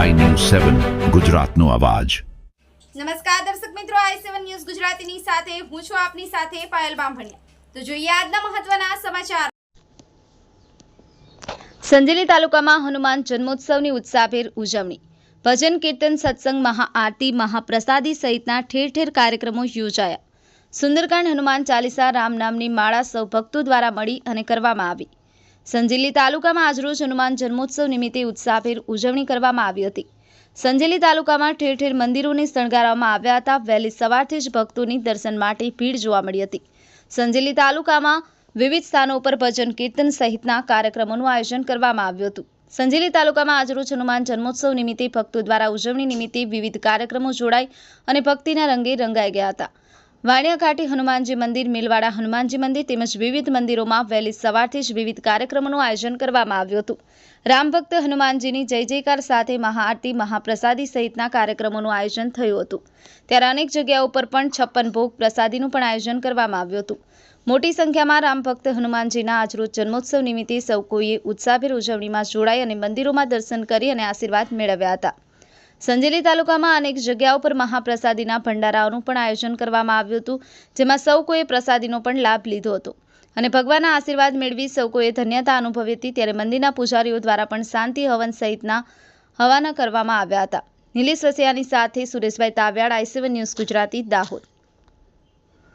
સેવન ગુજરાતનો અવાજ. નમસ્કાર દર્શક મિત્રો આઈ સેવન ન્યૂઝ ગુજરાતીની સાથે હું છું આપની સાથે પાયલ બામભણિયા. તો જોઈએ આજના મહત્વના સમાચાર. સંજેલી તાલુકામાં હનુમાન જન્મોત્સવની ઉત્સાહભેર ઉજવણી. ભજન કીર્તન સત્સંગ મહાઆરતી મહાપ્રસાદી સહિતના ઠેર ઠેર કાર્યક્રમો યોજાયા. સુંદરકાંડ હનુમાન ચાલીસા રામ નામની માળા સૌ ભક્તો દ્વારા મળી અને કરવામાં આવી. સંજેલી તાલુકામાં આજરોજ હનુમાન જન્મોત્સવ નિમિત્તે ઉત્સાહભેર ઉજવણી કરવામાં આવી હતી. સંજેલી તાલુકામાં ઠેર ઠેર મંદિરોને શણગારવામાં આવ્યા હતા. વહેલી સવારથી જ ભક્તોની દર્શન માટે ભીડ જોવા મળી હતી. સંજેલી તાલુકામાં વિવિધ સ્થાનો ઉપર ભજન કીર્તન સહિતના કાર્યક્રમોનું આયોજન કરવામાં આવ્યું હતું. સંજેલી તાલુકામાં આજરોજ હનુમાન જન્મોત્સવ નિમિત્તે ભક્તો દ્વારા ઉજવણી નિમિત્તે વિવિધ કાર્યક્રમો જોડાઈ અને ભક્તિના રંગે રંગાઈ ગયા હતા. વાણિયા ઘાટી હનુમાનજી મંદિર, મિલવાડા હનુમાનજી મંદિર તેમજ વિવિધ મંદિરોમાં વહેલી સવારથી જ વિવિધ કાર્યક્રમોનું આયોજન કરવામાં આવ્યું હતું. રામભક્ત હનુમાનજીની જય જયકાર સાથે મહાઆરતી, મહાપ્રસાદી સહિતના કાર્યક્રમોનું આયોજન થયું હતું. ત્યારે અનેક જગ્યાઓ પર પણ છપ્પન ભોગ પ્રસાદીનું પણ આયોજન કરવામાં આવ્યું હતું. મોટી સંખ્યામાં રામભક્ત હનુમાનજીના આજરોજ જન્મોત્સવ નિમિત્તે સૌ કોઈએ ઉત્સાહભેર ઉજવણીમાં જોડાઈ અને મંદિરોમાં દર્શન કરી અને આશીર્વાદ મેળવ્યા હતા. સંજેલી તાલુકામાં અનેક જગ્યાઓ પર મહાપ્રસાદીના ભંડારાઓનું પણ આયોજન કરવામાં આવ્યું હતું, જેમાં સૌ કોઈએ પ્રસાદીનો પણ લાભ લીધો હતો. અને ભગવાનના આશીર્વાદ મેળવી સૌ કોઈએ ધન્યતા અનુભવી હતી, ત્યારે મંદિરના પૂજારીઓ દ્વારા પણ શાંતિ હવન સહિતના હવાના કરવામાં આવ્યા હતા. નિલેશ વસિયાની સાથે Sureshbhai Tavyad I C one news Gujarati, Dahod.